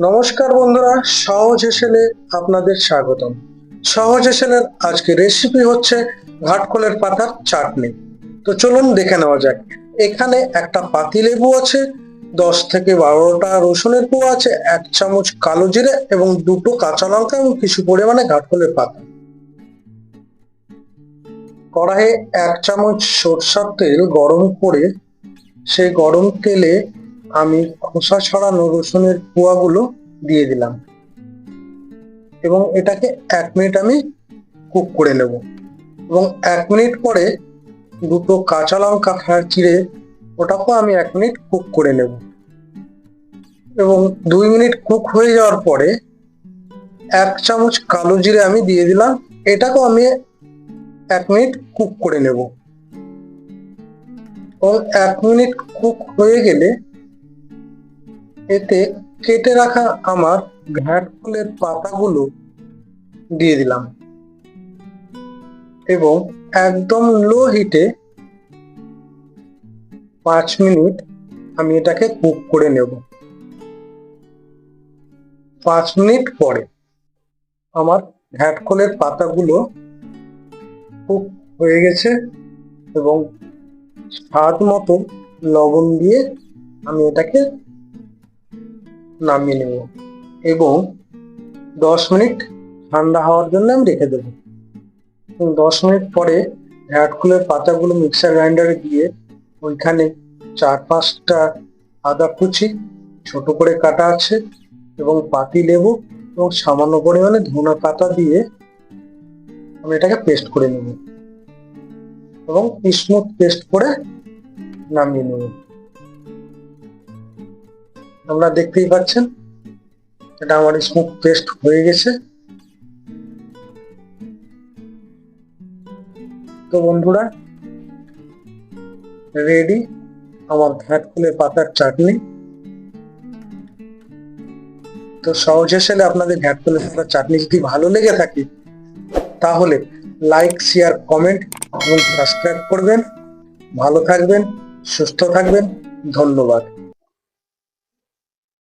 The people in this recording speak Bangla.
নমস্কার বন্ধুরা, সহজ হেসেলে আপনাদের স্বাগতম। সহজ হেসেলের আজকে রেসিপি হচ্ছে ঘাটকলের পাতার চাটনি। তো চলুন দেখে নেওয়া যাক। এখানে একটা পাতি লেবু আছে, দশ থেকে বারোটা রসুনের কুয়া আছে, এক চামচ কালো জিরে এবং দুটো কাঁচা লঙ্কা এবং কিছু পরিমাণে ঘাটকলের পাতা। কড়াইয়ে এক চামচ সরষার তেল গরম করে সেই গরম তেলে আমি খোসা ছড়ানো রসুনের কুয়াগুলো দিয়ে দিলাম। এবং এটাকে এক মিনিট আমি কুক করে নেব। এবং এক মিনিট পরে দুটো কাঁচা লঙ্কা চিড়ে ওটাকেও আমি এক মিনিট কুক করে নেব। এবং দুই মিনিট কুক হয়ে যাওয়ার পরে এক চামচ কালো জিরে আমি দিয়ে দিলাম। এটাকেও আমি এক মিনিট কুক করে নেব। এবং এক মিনিট কুক হয়ে গেলে এতে কেটে রাখা আমার ঘ্যাট ফুলের পাতাগুলো দিয়ে দিলাম। এবং একদম লো হিটে পাঁচ মিনিট আমি এটাকে কুক করে নেব। পাঁচ মিনিট পরে আমার ঘ্যাটকলের পাতাগুলো কুক হয়ে গেছে এবং স্বাদ মতো লবণ দিয়ে আমি এটাকে নামিয়ে নেব। এবং দশ মিনিট ঠান্ডা হওয়ার জন্য আমি রেখে দেবো। দশ মিনিট পরে ঘ্যাটকুলের পাতাগুলো মিক্সার গ্রাইন্ডারে দিয়ে ওইখানে চার পাঁচটা আদা কুচি, ছোট করে কাটা আছে এবং পাতি লেবু এবং সামান্য পরিমাণে ধনে পাতা দিয়ে আমি এটাকে পেস্ট করে নেব। এবং স্মুথ পেস্ট করে নামিয়ে নেব। আপনারা দেখতেই পাচ্ছেন, এটা আমার স্মুথ পেস্ট হয়ে গেছে। তো বন্ধুরা, রেডি? আমার ঘাট ফুলের পাতার চাটনি। তো সহজ হিসেবে আপনাদের ঘাট ফুলের পাতার চাটনি যদি ভালো লেগে থাকে, তাহলে লাইক, শেয়ার, কমেন্ট এবং সাবস্ক্রাইব করবেন। ভালো থাকবেন, সুস্থ থাকবেন। ধন্যবাদ।